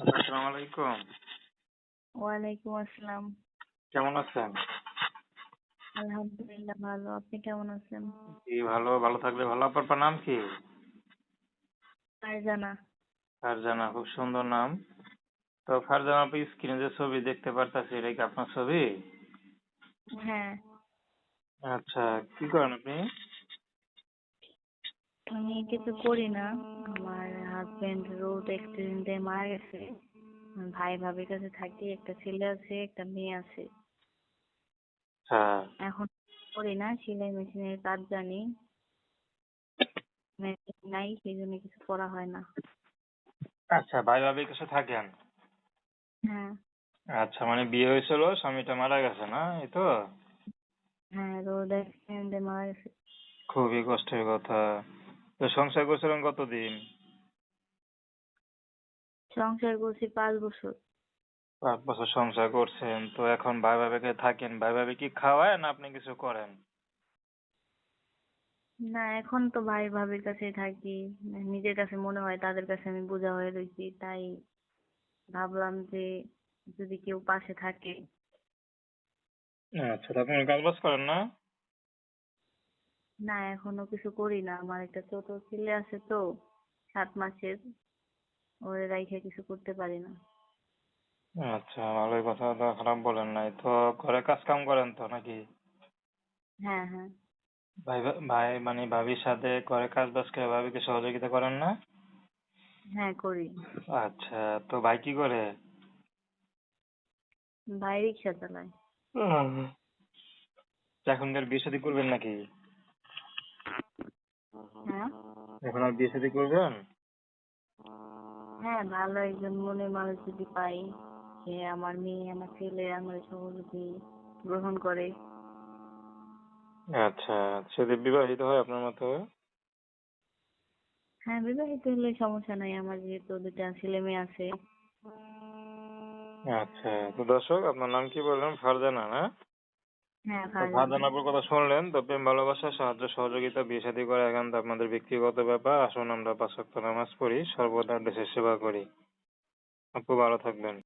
আসসালামু আলাইকুম। ওয়ালাইকুম আসসালাম। কেমন আছেন? আলহামদুলিল্লাহ ভালো। আপনি কেমন আছেন? জি ভালো ভালো থাকলে ভালো। আপনার নাম কি? ফারজানা। ফারজানা খুব সুন্দর নাম। তো ফারজানা আপনি স্ক্রিনে যে ছবি দেখতে পারতাছি এটা কি আপনার ছবি? হ্যাঁ। আচ্ছা কি করেন আপনি? আমি কিছু করি না। আমার হাজবেন্ড রোড অ্যাক্সিডেন্টে মারা গেছে। ভাই ভাবির কাছে থাকি একটা ছেলে আছে একটা মেয়ে আছে। আচ্ছা এখন করি না সেলাই মেশিনের কাজ জানি। মেশিন নাই সেই জন্য কিছু করা হয় না। আচ্ছা ভাই ভাবির কাছে থাকেন? হ্যাঁ। আচ্ছা মানে বিয়ে হয়েছিল স্বামীটা মারা গেছে না এই তো? হ্যাঁ রোড অ্যাক্সিডেন্টে মারা গেছে। খুবই কষ্টের কথা। তো সংসার করছিলেন কতদিন? সংসার করছি পাঁচ বছর। পাঁচ বছর সংসার করছেন তো এখন ভাই ভাবিকে থাকেন? ভাই ভাবি কি খাওয়ায় না আপনি কিছু করেন? না এখন তো ভাই ভাবির কাছেই থাকি। নিজের কাছে মনে হয় তাদের কাছে আমি বোঝা হয়ে রয়েছি তাই ভাবলাম যে যদি কেউ পাশে থাকে। আচ্ছা তো আপনি কাজ বাজ করেন না? না এখনও কিছু করি না। আমার একটা ছোট ছেলে আছে তো সাত মাসের। ওরে রাইখে কিছু করতে পারি না। আচ্ছা ভালোই কথা তো খারাপ বলেন নাই। তো ঘরে কাজ কাম করেন তো নাকি? হ্যাঁ হ্যাঁ। ভাই ভাই মানে ভাবির সাথে ঘরে কাজ বাজ করে ভাবিকে সহযোগিতা করেন না? হ্যাঁ করি। আচ্ছা তো ভাই কি করে? ভাই রিক্সা চালায়। এখনকার বিয়ে শাদী করবেন নাকি হ্যাঁ এখন আর বিয়ে শাদী করবেন? হ্যাঁ ভালো একজন মনের মানুষ যদি পাই সে আমার মেয়ে আমার ছেলে আমার সহযোগী গ্রহণ করে। আচ্ছা সেদি বিবাহিত হয় আপনার মতো? হ্যাঁ বিবাহিত হলে সমস্যা নাই আমার যেহেতু দুটা ছেলে মেয়ে আছে। আচ্ছা তো দর্শক আপনার নাম কি বললেন? ফারজানা না? হ্যাঁ আপুর কথা শুনলেন তো প্রেম ভালোবাসা সাহায্য সহযোগিতা বিয়ে শাদী করা তো আপনাদের ব্যক্তিগত ব্যাপার। আসুন আমরা পাঁচ ওয়াক্ত নামাজ পড়ি সর্বদা দেশের সেবা করি। আপু ভালো থাকবেন।